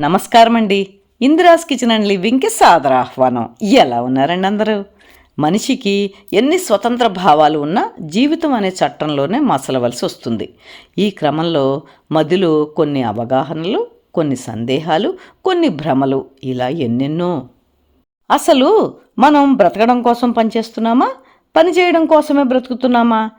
నమస్కారం అండి Indira's kitchen and లివింగ్కి సాదర ఆహ్వానం. ఎలా ఉన్నారండి అందరూ? మనిషికి ఎన్ని స్వతంత్ర భావాలు ఉన్నా జీవితం అనే చట్టంలోనే మసలవలసి వస్తుంది. ఈ క్రమంలో మదిలో కొన్ని అవగాహనలు కొన్ని సందేహాలు కొన్ని భ్రమలు ఇలా ఎన్నెన్నో. అసలు మనం బ్రతకడం కోసం పనిచేస్తున్నామా? పని చేయడం కోసమే బ్రతుకుతున్నామా?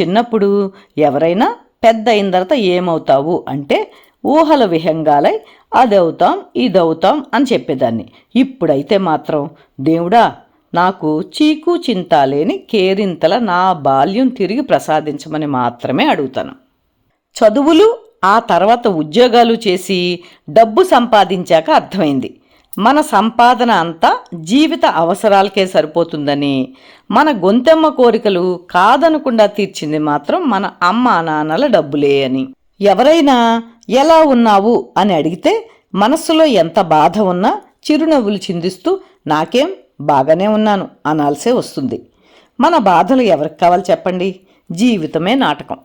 చిన్నప్పుడు ఎవరైనా పెద్ద అయిన తర్వాత ఏమవుతావు అంటే ఊహల విహంగాలై అదవుతాం ఇదవుతాం అని చెప్పేదాన్ని. ఇప్పుడైతే మాత్రం దేవుడా నాకు చీకు చింత లేని కేరింతల నా బాల్యం తిరిగి ప్రసాదించమని మాత్రమే అడుగుతాను. చదువులు ఆ తర్వాత ఉద్యోగాలు చేసి డబ్బు సంపాదించాక అర్థమైంది. మన సంపాదన అంతా జీవిత అవసరాలకే సరిపోతుందని మన గొంతెమ్మ కోరికలు కాదనకుండా తీర్చింది మాత్రం మన అమ్మ నాన్నల డబ్బులే అని. ఎవరైనా ఎలా ఉన్నావు అని అడిగితే మనస్సులో ఎంత బాధ ఉన్నా చిరునవ్వులు చిందిస్తూ నాకేం బాగానే ఉన్నాను అనాల్సే వస్తుంది. మన బాధలు ఎవరికి కావాలి చెప్పండి? జీవితమే నాటకం.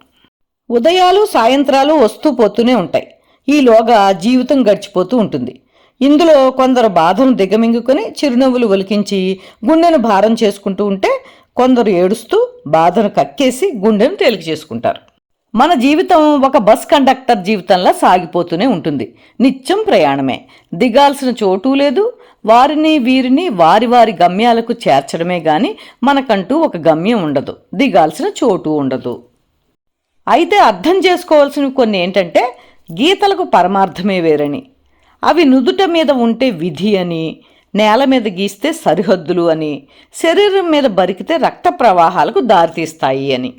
ఉదయాలు సాయంత్రాలు వస్తూ పోతూనే ఉంటాయి. ఈలోగా జీవితం గడిచిపోతూ ఉంటుంది. ఇందులో కొందరు బాధను దిగమింగుకొని చిరునవ్వులు ఒలికించి గుండెను భారం చేసుకుంటూ ఉంటే కొందరు ఏడుస్తూ బాధను కక్కేసి గుండెను తేలిక చేసుకుంటారు. మన జీవితం ఒక బస్ కండక్టర్ జీవితంలా సాగిపోతూనే ఉంటుంది. నిత్యం ప్రయాణమే. దిగాల్సిన చోటు లేదు. వారిని వీరిని వారి వారి గమ్యాలకు చేర్చడమే గాని మనకంటూ ఒక గమ్యం ఉండదు. దిగాల్సిన చోటు ఉండదు. అయితే అర్థం చేసుకోవాల్సినవి కొన్ని ఏంటంటే గీతలకు పరమార్థమే వేరని. అవి నుదుట మీద ఉంటే విధి అని నేల మీద గీస్తే సరిహద్దులు అని శరీరం మీద బరికితే రక్త ప్రవాహాలకు దారితీస్తాయి అని.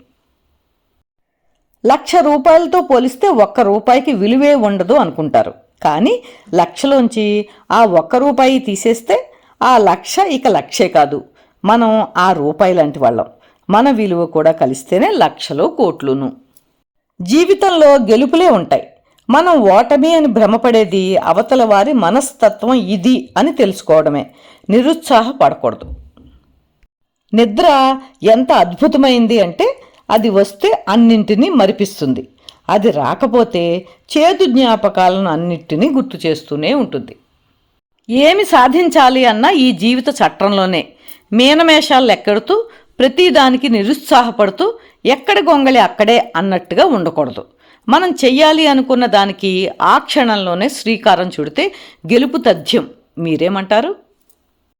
లక్ష రూపాయలతో పోలిస్తే ఒక్క రూపాయికి విలువే ఉండదు అనుకుంటారు. కానీ లక్షలోంచి ఆ ఒక్క రూపాయి తీసేస్తే ఆ లక్ష ఇక లక్షే కాదు. మనం ఆ రూపాయి లాంటి వాళ్ళం. మన విలువ కూడా కలిస్తేనే లక్షలు కోట్లును. జీవితంలో గెలుపులే ఉంటాయి. మనం ఓటమి అని భ్రమపడేది అవతల వారి మనస్తత్వం ఇది అని తెలుసుకోవడమే. నిరుత్సాహపడకూడదు. నిద్ర ఎంత అద్భుతమైంది అంటే అది వస్తే అన్నింటినీ మరిపిస్తుంది. అది రాకపోతే చేదు జ్ఞాపకాలను అన్నింటినీ గుర్తు చేస్తూనే ఉంటుంది. ఏమి సాధించాలి అన్న ఈ జీవిత చట్టంలోనే మీనమేషాలు ఎక్కడుతూ ప్రతిదానికి నిరుత్సాహపడుతూ ఎక్కడ గొంగళి అక్కడే అన్నట్టుగా ఉండకూడదు. మనం చెయ్యాలి అనుకున్న దానికి ఆ క్షణంలోనే శ్రీకారం చుడితే గెలుపు తథ్యం మీరేమంటారు?